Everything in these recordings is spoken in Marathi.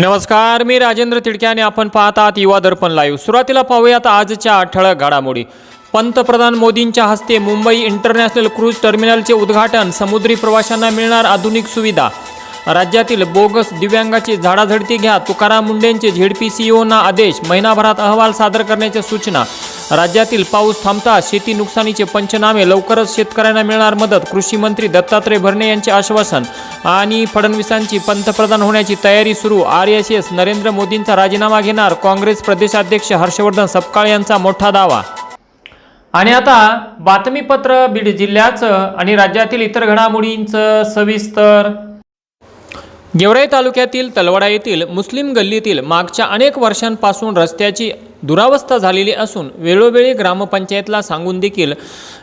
नमस्कार मी राजेंद्र तिडके आणि आपण पाहत आहात युवा दर्पण लाईव्ह सुरुवातीला पाहूयात आजच्या ठळक घडामोडी. पंतप्रधान मोदींच्या हस्ते मुंबई इंटरनॅशनल क्रूज टर्मिनलचे उद्घाटन समुद्री प्रवाशांना मिळणार आधुनिक सुविधा. राज्यातील बोगस दिव्यांगाची झाडाझडती घ्या. तुकाराम मुंडेंचे झेडपी सीओना आदेश. महिनाभरात अहवाल सादर करण्याच्या सूचना. राज्यातील पाऊस थांबता शेती नुकसानीचे पंचनामे. लवकरच शेतकऱ्यांना मिळणार मदत. कृषी मंत्री दत्तात्रय भरणे यांचे आश्वासन. आणि फडणवीसांची पंतप्रधान होण्याची तयारी सुरू. आर एस एस नरेंद्र मोदींचा राजीनामा घेणार. काँग्रेस प्रदेशाध्यक्ष हर्षवर्धन सपकाळ यांचा मोठा दावा. आणि आता बातमीपत्र बीड जिल्ह्याचं आणि राज्यातील इतर घडामोडींचं सविस्तर गेवराई तालुक्यातील तलवडा येथील मुस्लिम गल्लीतील मागच्या अनेक वर्षांपासून रस्त्याची दुरावस्था झालेली असून वेळोवेळी ग्रामपंचायतला सांगून देखील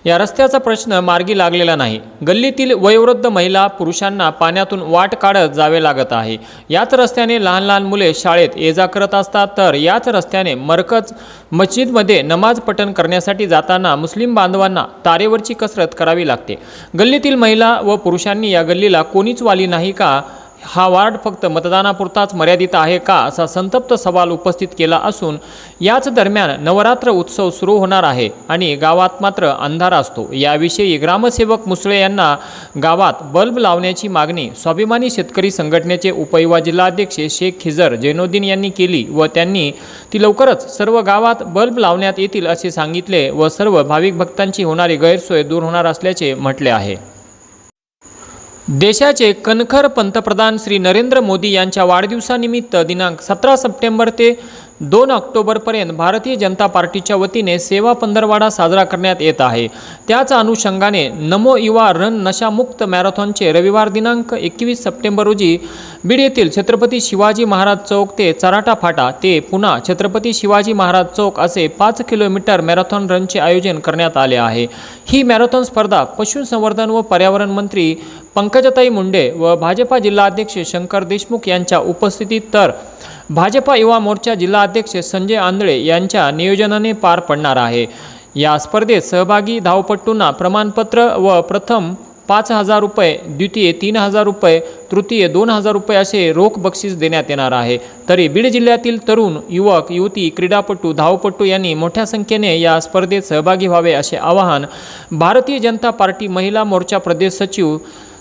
या रस्त्याचा प्रश्न मार्गी लागलेला नाही. गल्लीतील वयोवृद्ध महिला पुरुषांना पाण्यातून वाट काढत जावे लागत आहे. याच रस्त्याने लहान लहान मुले शाळेत ये जा करत असतात तर याच रस्त्याने मरकज मस्जिदमध्ये नमाज पठण करण्यासाठी जाताना मुस्लिम बांधवांना तारेवरची कसरत करावी लागते. गल्लीतील महिला व पुरुषांनी या गल्लीला कोणीच वाली नाही का? हा वार्ड फक्त मतदानापुरताच मर्यादित आहे का असा संतप्त सवाल उपस्थित केला असून याच दरम्यान नवरात्र उत्सव सुरू होणार आहे आणि गावात मात्र अंधार असतो. याविषयी ग्रामसेवक मुसळे यांना गावात बल्ब लावण्याची मागणी स्वाभिमानी शेतकरी संघटनेचे उपयुवा जिल्हाध्यक्ष शेख खिजर जैनुद्दीन यांनी केली व त्यांनी ती लवकरच सर्व गावात बल्ब लावण्यात येतील असे सांगितले व सर्व भाविक भक्तांची होणारी गैरसोय दूर होणार असल्याचे म्हटले आहे. देशाचे कणखर पंतप्रधान श्री नरेंद्र मोदी यांच्या वाढदिवसानिमित्त दिनांक सतरा सप्टेंबर ते दोन ऑक्टोबरपर्यंत भारतीय जनता पार्टीच्या वतीने सेवा पंधरवाडा साजरा करण्यात येत आहे. त्याच अनुषंगाने नमो युवा रन नशामुक्त मॅरेथॉनचे रविवार दिनांक एकवीस सप्टेंबर रोजी बीड येथील छत्रपती शिवाजी महाराज चौक ते चराटा फाटा ते पुन्हा छत्रपती शिवाजी महाराज चौक असे पाच किलोमीटर मॅरेथॉन रनचे आयोजन करण्यात आले आहे. ही मॅरेथॉन स्पर्धा पशुसंवर्धन व पर्यावरण मंत्री पंकजताई मुंडे व भाजपा जिल्हाध्यक्ष शंकर देशमुख यांच्या उपस्थितीत तर भाजपा युवा मोर्चा जिल्हाध्यक्ष संजय आंधळे यांच्या नियोजनाने पार पडणार आहे. या स्पर्धेत सहभागी धावपट्टूंना प्रमाणपत्र व प्रथम पाच हजार रुपये द्वितीय तीन हजार रुपये तृतीय दोन हजार रुपये असे रोख बक्षीस देण्यात येणार आहे. तरी बीड जिल्ह्यातील तरुण युवक युवती क्रीडापटू धावपटू यांनी मोठ्या संख्येने या स्पर्धेत सहभागी व्हावे असे आवाहन भारतीय जनता पार्टी महिला मोर्चा प्रदेश सचिव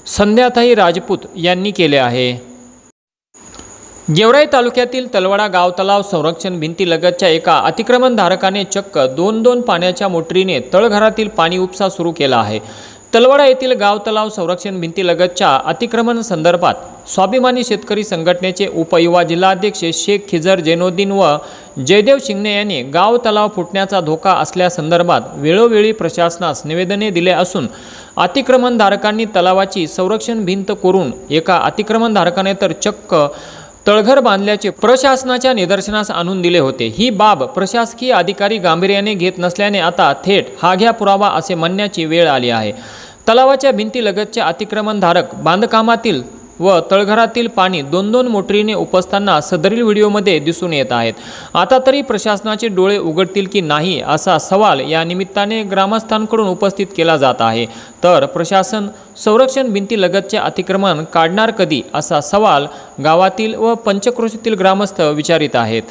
संध्याताई राजपूत यांनी केले आहे. गेवराई तालुक्यातील तलवाडा गाव तलाव संरक्षण भिंतीलगतच्या एका अतिक्रमणधारकाने चक्क दोन दोन पाण्याच्या मोटरीने तळघरातील पाणी उपसा सुरू केला आहे. तलवाडा येथील गाव तलाव संरक्षण भिंतीलगतच्या अतिक्रमण संदर्भात स्वाभिमानी शेतकरी संघटनेचे उपयुवा जिल्हाध्यक्ष शेख खिजर जैनुद्दीन व जयदेव शिंगणे यांनी गाव तलाव फुटण्याचा धोका असल्यासंदर्भात वेळोवेळी प्रशासनास निवेदने दिले असून अतिक्रमणधारकांनी तलावाची संरक्षण भिंत करून एका अतिक्रमणधारकाने तर चक्क तळघर बांधल्याचे प्रशासनाच्या निदर्शनास आणून दिले होते. ही बाब प्रशासकीय अधिकारी गांभीर्याने घेत नसल्याने आता थेट हा घ्या पुरावा असे म्हणण्याची वेळ आली आहे. तलावाच्या भिंतीलगतचे अतिक्रमणधारक बांधकामातील व तळघरातील पाणी दोन दोन मोटरीने उपसताना सदरील व्हिडिओमध्ये दिसून येत आहेत. आता तरी प्रशासनाचे डोळे उघडतील की नाही असा सवाल या निमित्ताने ग्रामस्थांकडून उपस्थित केला जात आहे. तर प्रशासन संरक्षण भिंतीलगतचे अतिक्रमण काढणार कधी असा सवाल गावातील व पंचक्रोशीतील ग्रामस्थ विचारित आहेत.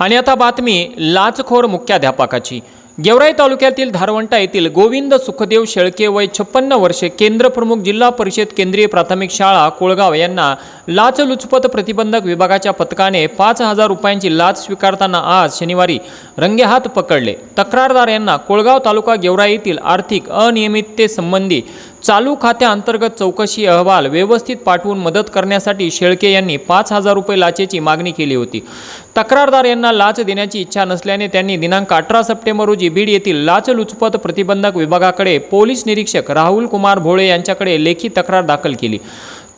आणि आता बातमी लाचखोर मुख्याध्यापकाची. गेवराई तालुक्यातील धारवंटा येथील गोविंद सुखदेव शेळके वय छप्पन्न वर्षे केंद्रप्रमुख जिल्हा परिषद केंद्रीय प्राथमिक शाळा कोळगाव यांना लाचलुचपत प्रतिबंधक विभागाच्या पथकाने पाच हजार रुपयांची लाच स्वीकारताना आज शनिवारी रंगेहात पकडले. तक्रारदार यांना कोळगाव तालुका गेवराई येथील आर्थिक अनियमिततेसंबंधी चालू खात्याअंतर्गत चौकशी अहवाल व्यवस्थित पाठवून मदत करण्यासाठी शेळके यांनी पाच हजार रुपये लाचेची मागणी केली होती. तक्रारदार यांना लाच देण्याची इच्छा नसल्याने त्यांनी दिनांक अठरा सप्टेंबर रोजी बीड येथील लाचलुचपत प्रतिबंधक विभागाकडे पोलीस निरीक्षक राहुल कुमार भोळे यांच्याकडे लेखी तक्रार दाखल केली.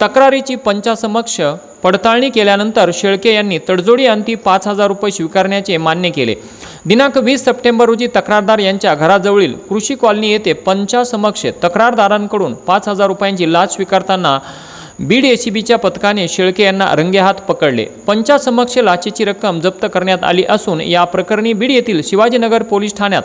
तक्रारीची पंचासमक्ष पडताळणी केल्यानंतर शेळके यांनी तडजोडी अंती पाच हजार रुपये स्वीकारण्याचे मान्य केले. दिनांक वीस सप्टेंबर रोजी तक्रारदार यांच्या घराजवळील कृषी कॉलनी येथे पंचासमक्ष तक्रारदारांकडून पाच हजार रुपयांची लाच स्वीकारताना बीड एसीबीच्या पथकाने शेळके यांना रंगेहात पकडले. पंचासमक्ष लाचेची रक्कम जप्त करण्यात आली असून या प्रकरणी बीड येथील शिवाजीनगर पोलीस ठाण्यात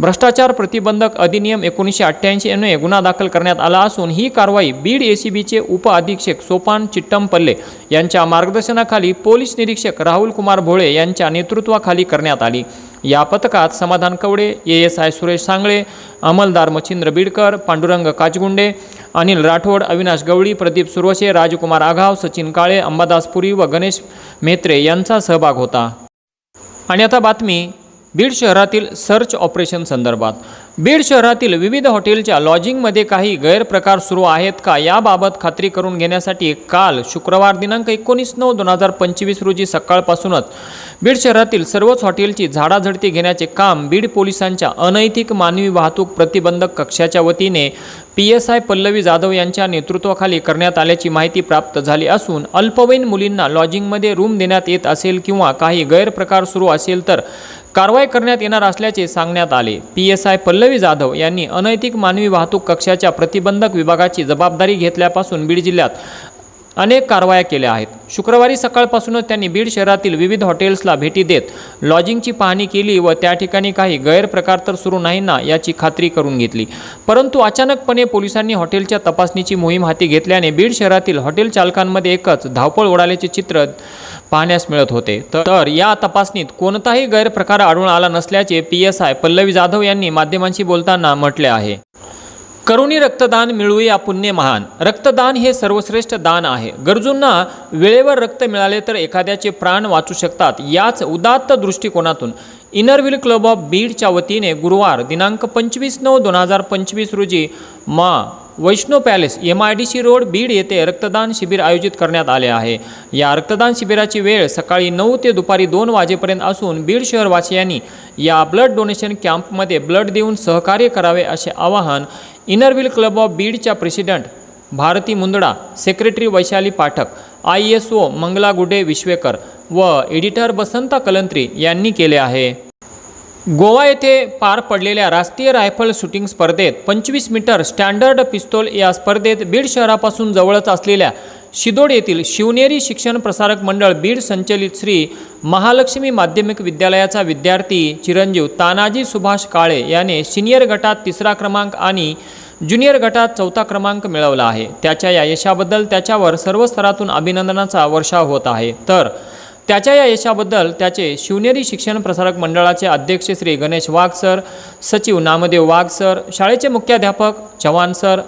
भ्रष्टाचार प्रतिबंधक अधिनियम एकोणीसशे अठ्ठ्याऐंशी अन्वये गुन्हा दाखल करण्यात आला असून ही कारवाई बीड एसीबीचे उप अधीक्षक सोपान चिट्टमपल्ले यांच्या मार्गदर्शनाखाली पोलीस निरीक्षक राहुल कुमार भोळे यांच्या नेतृत्वाखाली करण्यात आली. या पथकात Samadhan Kawade A S I Suresh Sangle अंमलदार Machhindra Bidkar Pandurang Kachgunde Anil Rathod Avinash Gawali Pradeep Suravase Rajkumar Aghav Sachin Kale Ambadas Puri व गणेश म्हेत्रे यांचा सहभाग होता. आणि आता बातमी बीड शहरातील सर्च ऑपरेशन संदर्भात. बीड शहरातील विविध हॉटेलच्या लॉजिंगमध्ये काही गैरप्रकार सुरू आहेत का? याबाबत खात्री करून घेण्यासाठी काल शुक्रवार दिनांक एकोणीस नऊ दोन हजार पंचवीस रोजी सकाळपासूनच बीड शहरातील सर्वच हॉटेलची झाडाझडती घेण्याचे काम बीड पोलिसांच्या अनैतिक मानवी वाहतूक प्रतिबंधक कक्षाच्या वतीने P S I Pallavi Jadhav यांच्या नेतृत्वाखाली करण्यात आल्याची माहिती प्राप्त झाली असून अल्पवयीन मुलींना लॉजिंगमध्ये रूम देण्यात येत असेल किंवा काही गैरप्रकार सुरू असेल तर कारवाई करण्यात येणार असल्याचे सांगण्यात आले. P S I Pallavi Jadhav यांनी अनैतिक मानवी वाहतूक कक्षाच्या प्रतिबंधक विभागाची जबाबदारी घेतल्यापासून बीड जिल्ह्यात अनेक कारवाया केल्या आहेत. शुक्रवारी सकाळपासूनच त्यांनी बीड शहरातील विविध हॉटेल्सला भेटी देत लॉजिंगची पाहणी केली व त्या ठिकाणी काही गैरप्रकार तर सुरू नाही ना याची खात्री करून घेतली. परंतु अचानकपणे पोलिसांनी हॉटेलच्या तपासणीची मोहीम हाती घेतल्याने बीड शहरातील हॉटेल चालकांमध्ये एकच धावपळ उडाल्याचे चित्र पाहण्यास मिळत होते. तर या तपासणीत कोणताही गैरप्रकार आढळून आला नसल्याचे P S I Pallavi Jadhav यांनी माध्यमांशी बोलताना म्हटले आहे. करुणी रक्तदान मिळवूया पुण्य महान. रक्तदान हे सर्वश्रेष्ठ दान आहे. गरजूंना वेळेवर रक्त मिळाले तर एखाद्याचे प्राण वाचू शकतात याच उदात्त दृष्टिकोनातून. इनरव्हिल क्लब ऑफ बीडच्या वतीने गुरुवार दिनांक पंचवीस नऊ दोन हजार पंचवीस रोजी मा Vaishnav Palace M I D C road Beed येथे रक्तदान शिबिर आयोजित करण्यात आले आहे. या रक्तदान शिबिराची वेळ सकाळी नऊ ते दुपारी दोन वाजेपर्यंत असून बीड शहरवासियांनी या ब्लड डोनेशन कॅम्पमध्ये ब्लड देऊन सहकार्य करावे असे आवाहन इनरव्हील क्लब ऑफ बीडच्या president Bharati Mundada secretary Vaishali Pathak I S O Mangala Gude Vishwekar व एडिटर बसंता कलंत्री यांनी केले आहे. गोवा येथे पार पडलेल्या राष्ट्रीय रायफल शूटिंग स्पर्धेत पंचवीस मीटर स्टँडर्ड पिस्तोल या स्पर्धेत बीड शहरापासून जवळच असलेल्या शिदोड येथील शिवनेरी शिक्षण प्रसारक मंडळ बीड संचलित श्री महालक्ष्मी माध्यमिक विद्यालयाचा विद्यार्थी चिरंजीव तानाजी सुभाष काळे याने सिनियर गटात तिसरा क्रमांक आणि ज्युनियर गटात चौथा क्रमांक मिळवला आहे. त्याच्या या यशाबद्दल त्याच्यावर सर्व स्तरातून अभिनंदनाचा वर्षाव होत आहे. तर त्याच्या या यशाबद्दल त्याचे शिवनेरी शिक्षण प्रसारक मंडळाचे अध्यक्ष श्री गणेश वाघ सर सचिव नामदेव वाघ सर शाळेचे मुख्याध्यापक Chavan sir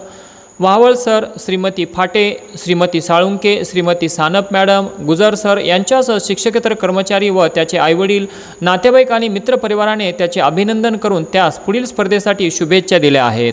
Vawal sir Shrimati Phate Shrimati Salunke Shrimati Sanap madam Gujar sir यांच्यासह शिक्षकेतर कर्मचारी व त्याचे आईवडील नातेवाईक आणि मित्रपरिवाराने त्याचे अभिनंदन करून त्यास पुढील स्पर्धेसाठी शुभेच्छा दिल्या आहेत.